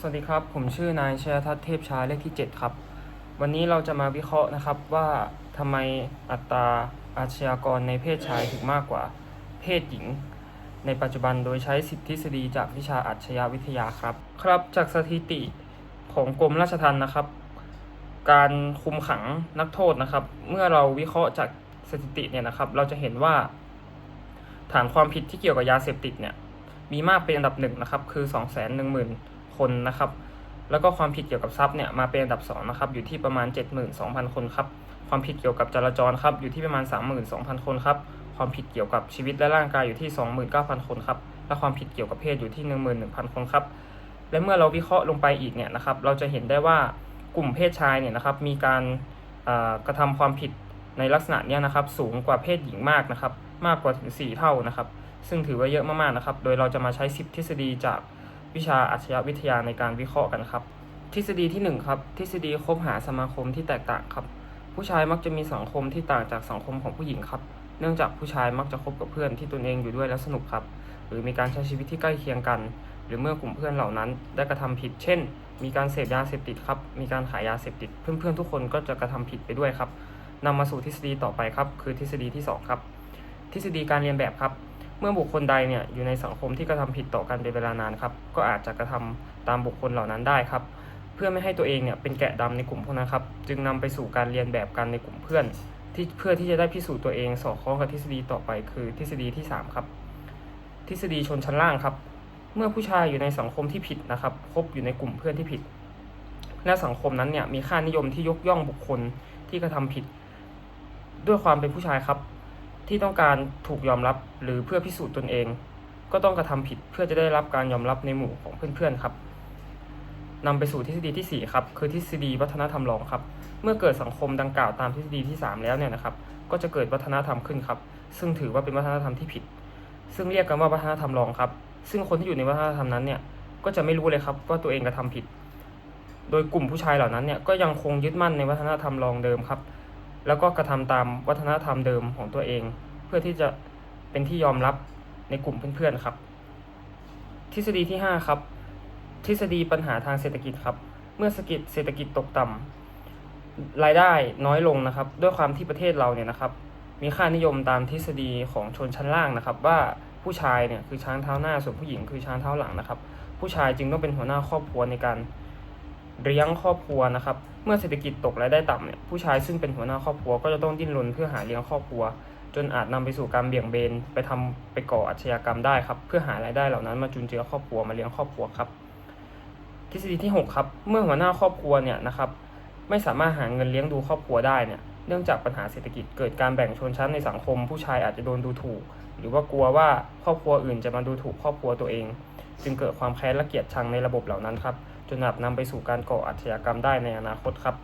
สวัสดีครับ ผมชื่อนายชยทัศน์เทพชาเลขที่ 7 ครับ วันนี้เราจะมาวิเคราะห์นะครับว่าทำไมอัตราอาชญากรในเพศชายถึงมากกว่าเพศหญิง ในปัจจุบันโดยใช้สิทธิทฤษฎีจากวิชาอาชญาวิทยาครับ ครับจากสถิติของกรมราชทัณฑ์นะครับ การคุมขังนักโทษนะครับ เมื่อเราวิเคราะห์จากสถิติเนี่ยนะครับ เราจะเห็นว่า ฐานความผิดที่เกี่ยวกับยาเสพติดเนี่ยมีมากเป็นอันดับหนึ่งนะครับคือ 2 1 0 0 0 0 คนนะครับแล้วก็ความผิดเกี่ยวกับทรัพย์เนี่ยมาเป็นอันดับ2นะครับอยู่ที่ประมาณ 72,000 คนครับความผิดเกี่ยวกับจราจรครับอยู่ที่ประมาณ 32,000 คนครับความผิดเกี่ยวกับชีวิตและร่างกายอยู่ที่ 29,000 คนครับและความผิดเกี่ยวกับเพศอยู่ที่ 11,000 คนครับและเมื่อเราวิเคราะห์ลงไปอีกเนี่ยนะครับเราจะเห็นได้ว่ากลุ่มเพศชายเนี่ยนะครับมีการกระทำความผิดในลักษณะเนี้ยนะครับสูงกว่าเพศหญิงมากนะครับมากกว่าถึง 4 เท่านะครับซึ่งถือว่าเยอะมากๆนะครับโดยเราจะมาใช้สิบทฤษฎีจาก วิชาอาชญาวิทยาในการวิเคราะห์กันครับ ทฤษฎีที่หนึ่งครับทฤษฎีคบหาสมาคมที่แตกต่างครับ ผู้ชายมักจะมีสังคมที่ต่างจากสังคมของผู้หญิงครับ เนื่องจากผู้ชายมักจะคบกับเพื่อนที่ตนเองอยู่ด้วยแล้วสนุกครับ หรือมีการใช้ชีวิตที่ใกล้เคียงกัน หรือเมื่อกลุ่มเพื่อนเหล่านั้น ได้กระทำผิด เช่น มีการเสพยาเสพติดครับ มีการขายยาเสพติด เพื่อนๆทุกคนก็จะกระทำผิดไปด้วยครับนำมาสู่ทฤษฎีต่อไปครับ คือทฤษฎีที่สองครับ ทฤษฎีการเรียนแบบครับ เมื่อบุคคลใดเนี่ยอยู่ในสังคมที่กระทำผิดต่อกันเป็นเวลานานครับ ก็อาจจะกระทำตามบุคคลเหล่านั้นได้ครับ เพื่อไม่ให้ตัวเองเนี่ยเป็นแกะดำในกลุ่มพวกนั้นครับ จึงนำไปสู่การเรียนแบบกันในกลุ่มเพื่อน ที่เพื่อที่จะได้พิสูจน์ตัวเองสอดคล้องกับทฤษฎีต่อไปคือทฤษฎีที่สามครับ ทฤษฎีชนชั้นล่างครับ เมื่อผู้ชายอยู่ในสังคมที่ผิดนะครับ คบอยู่ในกลุ่มเพื่อนที่ผิด และสังคมนั้นเนี่ยมีค่านิยมที่ยกย่องบุคคลที่กระทำผิด ด้วยความเป็นผู้ชายครับ ที่ต้องการถูกยอมรับหรือเพื่อพิสูจน์ตนเอง ก็ต้องกระทำผิดเพื่อจะได้รับการยอมรับในหมู่ของเพื่อนๆครับนำไปสู่ทฤษฎีที่ 4 ครับ คือทฤษฎีวัฒนธรรมรองครับ เมื่อเกิดสังคมดังกล่าวตามทฤษฎีที่ 3 แล้วเนี่ยนะครับ ก็จะเกิดวัฒนธรรมขึ้นครับ ซึ่งถือว่าเป็นวัฒนธรรมที่ผิด ซึ่งเรียกกันว่าวัฒนธรรมรองครับ ซึ่งคนที่อยู่ในวัฒนธรรมนั้นเนี่ย ก็จะไม่รู้เลยครับว่าตัวเองกระทำผิด โดยกลุ่มผู้ชายเหล่านั้นเนี่ยก็ยังคงยึดมั่นในวัฒนธรรมรองเดิมครับแล้วก็กระทำตามวัฒนธรรมเดิมของตัวเอง เพื่อที่จะเป็นที่ยอมรับในกลุ่มเพื่อนๆครับ ทฤษฎีที่ 5 ครับ ทฤษฎีปัญหาทางเศรษฐกิจครับ เมื่อเศรษฐกิจเศรษฐกิจตกต่ำรายได้น้อยลงนะครับ ด้วยความที่ประเทศเราเนี่ยนะครับ มีค่านิยมตามทฤษฎีของชนชั้นล่างนะครับ ว่าผู้ชายเนี่ยคือช้างเท้าหน้าส่วนผู้หญิงคือช้างเท้าหลังนะครับ ผู้ชายจึงต้องเป็นหัวหน้าครอบครัวในการเลี้ยงครอบครัวนะครับ เมื่อเศรษฐกิจตกรายได้ต่ำเนี่ยผู้ชายซึ่งเป็นหัวหน้าครอบครัวก็จะต้องดิ้นรนเพื่อหาเลี้ยงครอบครัว จนอาจนำไปสู่การเบี่ยงเบนไปทำไปก่ออาชญากรรมได้ครับ เพื่อหารายได้เหล่านั้นมาจุนเจือครอบครัวมาเลี้ยงครอบครัวครับทฤษฎีที่ 6 ครับ เมื่อหัวหน้าครอบครัวเนี่ยนะครับไม่สามารถหาเงินเลี้ยงดูครอบครัวได้เนี่ยเนื่องจากปัญหาเศรษฐกิจเกิดการแบ่งชนชั้นในสังคม ผู้ชายอาจจะโดนดูถูก หรือว่ากลัวว่าครอบครัวอื่นจะมาดูถูกครอบครัวตัวเอง จึงเกิดความแค้นและเกลียดชังในระบบเหล่านั้นครับจนอาจนำไปสู่การก่ออาชญากรรมได้ในอนาคตครับ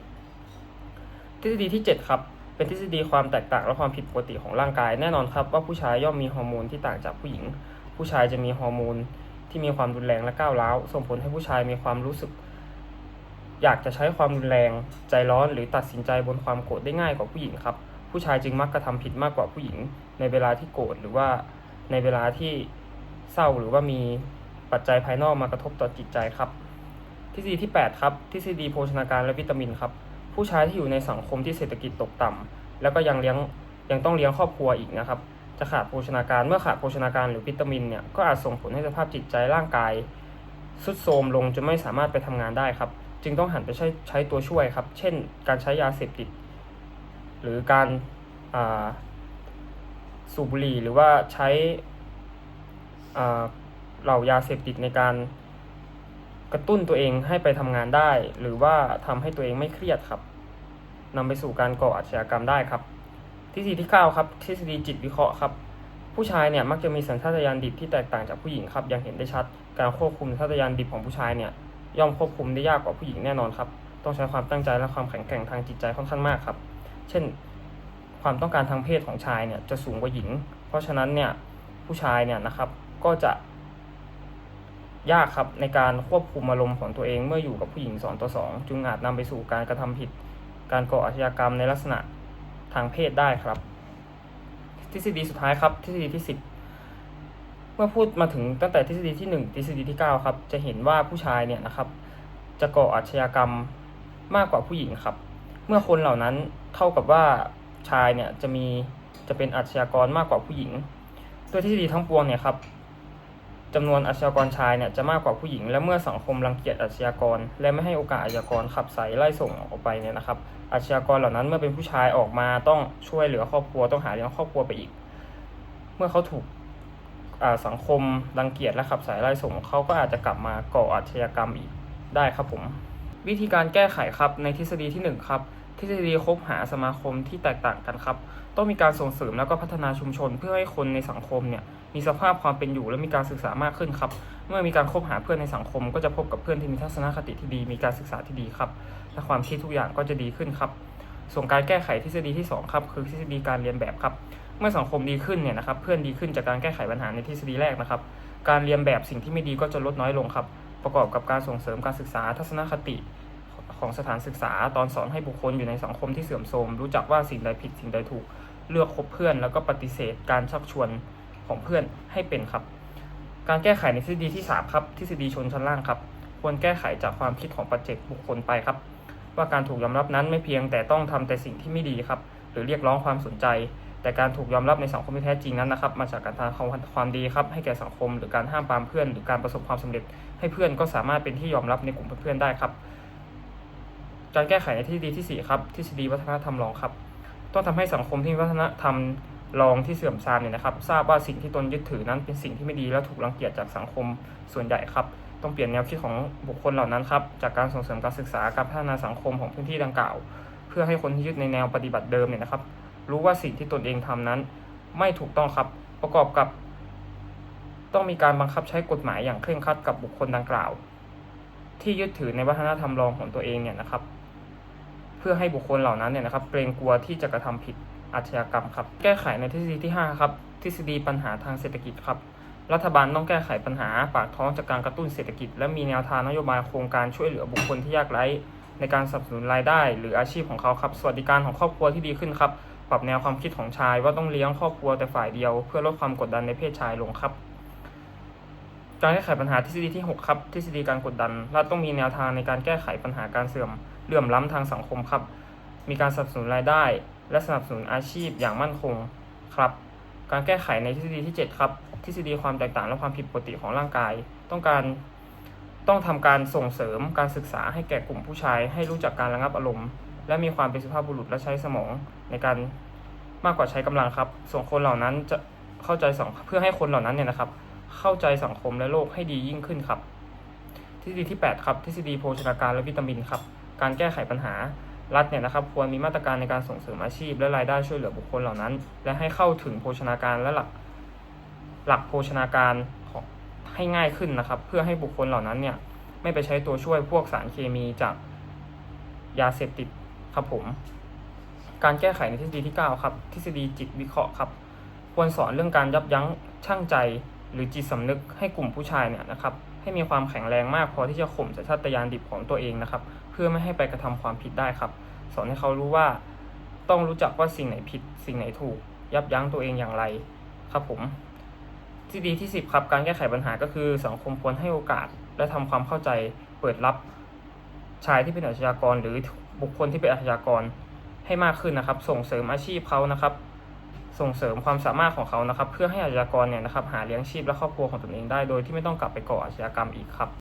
ทฤษฎีที่ 7 ครับ เป็นทฤษฎีความแตกต่างและความผิดปกติของร่างกายแน่นอนครับว่าผู้ชายย่อมมีฮอร์โมนที่ต่างจากผู้หญิง ผู้ชายจะมีฮอร์โมนที่มีความรุนแรงและก้าวร้าวส่งผลให้ผู้ชายมีความรู้สึก อยากจะใช้ความรุนแรง ใจร้อนหรือตัดสินใจบนความโกรธได้ง่ายกว่าผู้หญิงครับ ผู้ชายจึงมักกระทำผิดมากกว่าผู้หญิง ในเวลาที่โกรธหรือว่าในเวลาที่เศร้าหรือว่ามีปัจจัยภายนอกมากระทบต่อจิตใจครับ ทฤษฎีที่ 8 ครับ ทฤษฎีโภชนาการและวิตามินครับ ผู้ชายที่อยู่ในสังคมที่เศรษฐกิจตกต่ำแล้วก็ยังเลี้ยงยังต้องเลี้ยงครอบครัวอีกนะครับ จะขาดโภชนาการเมื่อขาดโภชนาการหรือวิตามินเนี่ยก็อาจส่งผลให้สภาพจิตใจร่างกายทรุดโทรมลงจนไม่สามารถไปทำงานได้ครับ จึงต้องหันไปใช้ใช้ตัวช่วยครับ เช่น การใช้ยาเสพติด หรือการาสูบบุหรี่หรือว่าใช้เหล่ายาเสพติดในการ กระตุ้นตัวเองให้ไปทำงานได้ หรือว่าทำให้ตัวเองไม่เครียดครับนำไปสู่การก่ออาชญากรรมได้ครับ ทฤษฎีที่9ครับทฤษฎีจิตวิเคราะห์ครับ ผู้ชายเนี่ยมักจะมีสัญชาตญาณดิบที่แตกต่างจากผู้หญิงครับย่างเห็นได้ชัด การควบคุมสัญชาตญาณดิบของผู้ชายเนี่ยย่อมควบคุมได้ยากกว่าผู้หญิงแน่นอนครับ ต้องใช้ความตั้งใจและความแข็งแกร่งทางจิตใจค่อนข้างมากครับ เช่น ความต้องการทางเพศของชายเนี่ยจะสูงกว่าหญิง เพราะฉะนั้นเนี่ยผู้ชายเนี่ยนะครับก็จะ ยากครับในการควบคุมอารมณ์ของตัวเองเมื่ออยู่กับผู้หญิงสองต่อสองจึงอาจนำไปสู่การกระทำผิด การก่ออาชญากรรมในลักษณะทางเพศได้ครับ ทฤษฎีสุดท้ายครับ ทฤษฎีที่สิบเมื่อพูดมาถึงตั้งแต่ทฤษฎีที่ 1 ทฤษฎีที่ 9 ครับ จะเห็นว่าผู้ชายเนี่ยนะครับ จะก่ออาชญากรรมมากกว่าผู้หญิงครับ เมื่อคนเหล่านั้นเท่ากับว่าชายเนี่ยจะมีจะเป็นอาชญากรมากกว่าผู้หญิงด้วยทฤษฎีทั้งปวงเนี่ยครับ จำนวนอาชญากรชายเนี่ยจะมากกว่าผู้หญิง และเมื่อสังคมรังเกียจอาชญากร และไม่ให้โอกาสอาชญากรขับใส่ไล่ส่งออกไปเนี่ยนะครับ อาชญากรเหล่านั้นเมื่อเป็นผู้ชายออกมาต้องช่วยเหลือครอบครัวต้องหาเลี้ยงครอบครัวไปอีก เมื่อเขาถูกสังคมรังเกียจและขับสายไล่ส่งเขาก็อาจจะกลับมาก่ออาชญากรรมอีกได้ครับผม วิธีการแก้ไขครับในทฤษฎีที่หนึ่งครับ ทฤษฎีคบหาสมาคมที่แตกต่างกันครับ ต้องมีการส่งเสริมแล้วก็พัฒนาชุมชน เพื่อให้คนในสังคมเนี่ยมีสภาพความเป็นอยู่และมีการศึกษามากขึ้นครับ เมื่อมีการคบหาเพื่อนในสังคม ก็จะพบกับเพื่อนที่มีทัศนคติที่ดี มีการศึกษาที่ดีครับ และความคิดทุกอย่างก็จะดีขึ้นครับ ส่วนการแก้ไขทฤษฎีที่สองครับคือทฤษฎีการเรียนแบบครับ เมื่อสังคมดีขึ้นเนี่ยนะครับ เพื่อนดีขึ้นจากการแก้ไขปัญหาในทฤษฎีแรกนะครับ การเรียนแบบสิ่งที่ไม่ดีก็จะลดน้อยลงครับ ประกอบกับการส่งเสริมการศึกษาทัศนคติ ของสถานศึกษา ตอนสอนให้บุคคลอยู่ในสังคมที่เสื่อมโทรมรู้จักว่าสิ่งใดผิดสิ่งใดถูกเลือกคบเพื่อน แล้วก็ปฏิเสธการชักชวนของเพื่อนให้เป็นครับ การแก้ไขในทฤษฎีที่3ครับทฤษฎีชนชั้นล่างครับ ควรแก้ไขจากความคิดของปัจเจกบุคคลไปครับ ว่าการถูกยอมรับนั้นไม่เพียงแต่ต้องทำแต่สิ่งที่ไม่ดีครับ หรือเรียกร้องความสนใจ แต่การถูกยอมรับในสังคมที่แท้จริงนั้นนะครับ มาจากการทำความความดีครับ ให้แก่สังคม หรือการห้ามปามเพื่อน หรือการประสบความสำเร็จ ให้เพื่อนก็สามารถเป็นที่ยอมรับในกลุ่มเพื่อนๆได้ครับ การแก้ไขในทฤษฎีที่สี่ครับทฤษฎีวัฒนธรรมรองครับ ต้องทำให้สังคมที่มีวัฒนธรรมรองที่เสื่อมทรามเนี่ยนะครับ ทราบว่าสิ่งที่ตนยึดถือนั้นเป็นสิ่งที่ไม่ดีและถูกรังเกียจจากสังคมส่วนใหญ่ครับต้องเปลี่ยนแนวคิดของบุคคลเหล่านั้นครับจากการส่งเสริมการศึกษาการพัฒนาสังคมของพื้นที่ดังกล่าว เพื่อให้คนที่ยึดในแนวปฏิบัติเดิมเนี่ยนะครับ รู้ว่าสิ่งที่ตนเองทำนั้น ไม่ถูกต้องครับประกอบกับ ต้องมีการบังคับใช้กฎหมายอย่างเคร่งครัดกับบุคคลดังกล่าว ที่ยึดถือในวัฒนธรรมรองของตัวเองเนี่ยนะครับ พื่อให้บุคคลเหล่านั้นเนี่ยนะครับเกรงกลัวที่จะกระทำผิดอาชญากรรมครับแก้ไขในทฤษฎีที่5ครับทฤษฎีปัญหาทางเศรษฐกิจครับรัฐบาลต้องแก้ไขปัญหาปากท้องจากการกระตุ้นเศรษฐกิจ และมีแนวทางนโยบายโครงการช่วยเหลือบุคคลที่ยากไร้ในการสนับสนุนรายได้หรืออาชีพของเขาครับ สวัสดิการของครอบครัวที่ดีขึ้นครับ ปรับแนวความคิดของชายว่าต้องเลี้ยงครอบครัวแต่ฝ่ายเดียว เพื่อลดความกดดันในเพศชายลงครับ การแก้ไขปัญหาทฤษฎีที่ 6 ครับ ทฤษฎีการกดดันรัฐต้องมีแนวทางในการแก้ไขปัญหาการเสื่อม เหลื่อมล้ำทางสังคมครับ มีการสนับสนุนรายได้ และสนับสนุนอาชีพอย่างมั่นคงครับ การแก้ไขในทฤษฎีที่ 7 ครับ ทฤษฎีความแตกต่างและความผิดปกติของร่างกาย ต้องการต้องทำการส่งเสริมการศึกษาให้แก่กลุ่มผู้ชาย ให้รู้จักการระงับอารมณ์ และมีความเป็นสุภาพบุรุษและใช้สมองในการมากกว่าใช้กำลังครับ ส่วนคนเหล่านั้นจะเข้าใจสังเพื่อให้คนเหล่านั้นเนี่ยนะครับ เข้าใจสังคมและโลกให้ดียิ่งขึ้นครับ ทฤษฎีที่ 8 ครับ ทฤษฎีโภชนาการและวิตามินครับ การแก้ไขปัญหารัฐเนี่ยนะครับควรมีมาตรการในการส่งเสริมอาชีพ และรายได้ช่วยเหลือบุคคลเหล่านั้น และให้เข้าถึงโภชนาการและหลักหลักโภชนาการของให้ง่ายขึ้นนะครับ เพื่อให้บุคคลเหล่านั้นเนี่ยไม่ไปใช้ตัวช่วยพวกสารเคมีจากยาเสพติดครับผม การแก้ไขในทฤษฎีที่ 9 ครับ ทฤษฎีจิตวิเคราะห์ครับ ควรสอนเรื่องการยับยั้งชั่งใจหรือจิตสำนึกให้กลุ่มผู้ชายเนี่ยนะครับให้มีความแข็งแรงมากพอที่จะข่มสัญชาตญาณดิบของตัวเองนะครับ เพื่อไม่ให้ไปกระทำความผิดได้ครับ สอนให้เขารู้ว่าต้องรู้จักว่าสิ่งไหนผิด สิ่งไหนถูก ยับยั้งตัวเองอย่างไรครับผมที่ดีที่ 10 ครับ การแก้ไขปัญหาก็คือสังคมควรให้โอกาส และทำความเข้าใจเปิดรับชายที่เป็นอาชญากร หรือบุคคลที่เป็นอาชญากรให้มากขึ้นนะครับ ส่งเสริมอาชีพเขานะครับ ส่งเสริมความสามารถของเขานะครับ เพื่อให้อาชญากรเนี่ยนะครับหาเลี้ยงชีพและครอบครัวของตนเองได้โดยที่ไม่ต้องกลับไปก่ออาชญากรรมอีกครับ